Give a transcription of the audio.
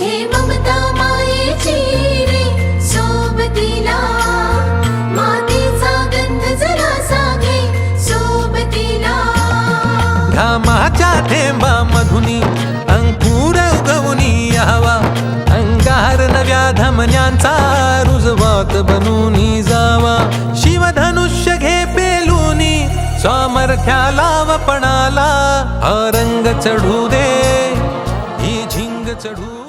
हे ममता मायेची रे सोबतीला। मातीचा गंध जरा सागे सोबतीला। घामाच्या थेंबा मधुनी अंकुर उगवनी यावा अंगार नव्या धमन्यांचा रुजवात बनूनी जावा। शिवधनुष्य घे पेलूनी सामर्थ्याला वपणाला हा रंग चढू दे ही झिंग चढू